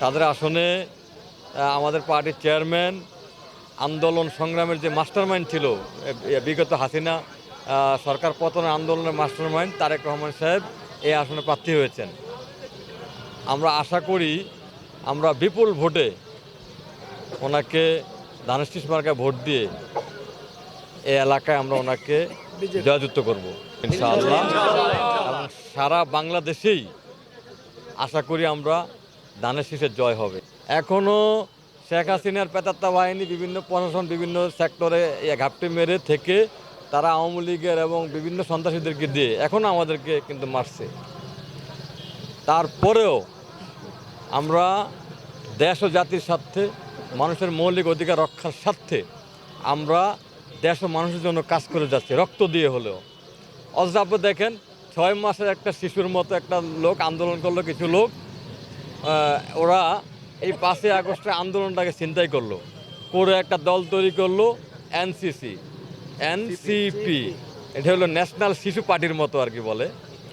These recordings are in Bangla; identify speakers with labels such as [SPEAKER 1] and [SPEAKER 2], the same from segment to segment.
[SPEAKER 1] তাদের আসনে আমাদের পার্টির চেয়ারম্যান, আন্দোলন সংগ্রামের যে মাস্টারমাইন্ড ছিল বিগত হাসিনা সরকার পতনের আন্দোলনের মাস্টারমাইন্ড তারেক রহমান সাহেব এই আসনে প্রার্থী হয়েছেন। আমরা আশা করি আমরা বিপুল ভোটে ওনাকে ধানেশিস মার্কায় ভোট দিয়ে এই এলাকায় আমরা ওনাকে জয়যুক্ত করব, ইনশাআল্লাহ। সারা বাংলাদেশেই আশা করি আমরা ধানের শীষের জয় হবে। এখনও শেখ হাসিনার পেতাত্তা বাহিনী বিভিন্ন প্রশাসন, বিভিন্ন সেক্টরে ঘাপটি মেরে থেকে তারা আওয়ামী লীগের এবং বিভিন্ন সন্ত্রাসীদেরকে দিয়ে এখনও আমাদেরকে কিন্তু মারছে। তারপরেও আমরা দেশ ও জাতির স্বার্থে, মানুষের মৌলিক অধিকার রক্ষার স্বার্থে আমরা দেশ ও মানুষের জন্য কাজ করে যাচ্ছি, রক্ত দিয়ে হলেও। অথচ দেখেন, ছয় মাসের একটা শিশুর মতো একটা লোক আন্দোলন করল কিছু লোক ওরা এই পাঁচই আগস্টে আন্দোলনটাকে চিন্তাই করল। করে একটা দল তৈরি করল এনসিসি এনসিপি এটা হলো ন্যাশনাল শিশু পার্টির মতো আর কি বলে।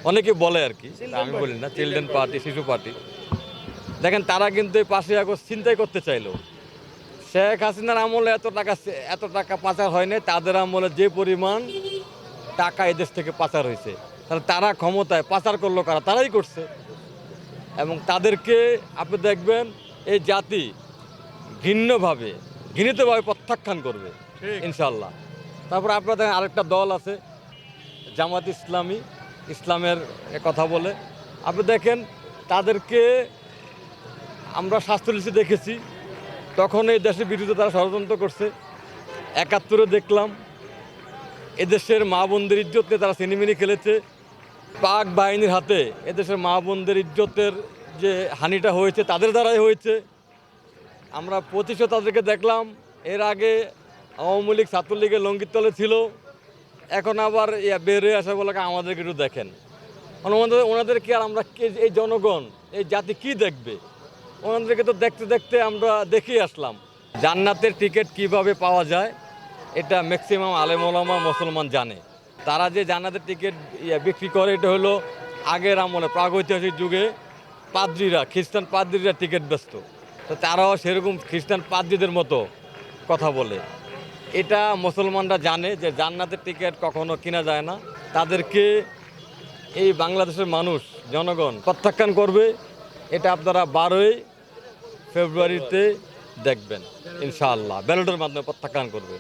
[SPEAKER 1] অনেকে বলে আর কি আমি বলি না চিলড্রেন পার্টি শিশু পার্টি দেখেন তারা কিন্তু এই পাঁচই আগস্ট চিন্তাই করতে চাইলো। শেখ হাসিনার আমলে এত টাকা এত টাকা পাচার হয় নাই তাদের আমলে যে পরিমাণ টাকা এদেশ থেকে পাচার হয়েছে তাহলে তারা ক্ষমতায় পাচার করল কারা? তারাই করছে। এবং তাদেরকে আপনি দেখবেন এই জাতি ঘৃণ্যভাবে ঘৃণিতভাবে প্রত্যাখ্যান করবে ইনশাল্লাহ তারপর আপনার দেখেন আরেকটা দল আছে জামাত ইসলামী ইসলামের কথা বলে। আপনি দেখেন তাদেরকে আমরা স্বাস্থ্যলিসি দেখেছি তখন এই দেশের বিরুদ্ধে তারা ষড়যন্ত্র করছে। একাত্তরে দেখলাম এদেশের মা বোনদের ইজ্জত নিয়ে তারা সিনেমিনি খেলেছে। পাক বাহিনীর হাতে এদেশের মা বোনদের ইজ্জতের যে হানিটা হয়েছে, তাদের দ্বারাই হয়েছে। আমরা প্রতিশোধ তাদেরকে দেখলাম। এর আগে আওয়ামী লীগ ছাত্রলীগের লঙ্গির তলে ছিল। এখন আবার বের হয়ে আসা বলে আমাদেরকে একটু দেখেন। ওনাদের ওনাদেরকে আর আমরা এই জনগণ, এই জাতি কি দেখবে? ওনাদেরকে তো দেখতে দেখতে আমরা দেখেই আসলাম। জান্নাতের টিকিট কীভাবে পাওয়া যায়, এটা ম্যাক্সিমাম আলেমোলামা মুসলমান জানে। তারা যে জান্নাতের টিকিট ইয়া বিক্রি করে, এটা হলো আগের আমলে, প্রাগৈতিহাসিক যুগে পাদ্রীরা, খ্রিস্টান পাদ্রীরা টিকিট ব্যস্ত। তো তারাও সেরকম খ্রিস্টান পাদ্রীদের মতো কথা বলে। এটা মুসলমানরা জানে যে জান্নাতের টিকিট কখনো কিনা যায় না। তাদেরকে এই বাংলাদেশের মানুষ, জনগণ প্রত্যাখ্যান করবে। এটা আপনারা বারোই ফেব্রুয়ারিতে দেখবেন, ইনশাআল্লাহ। ব্যালটের মাধ্যমে প্রত্যাখ্যান করবে।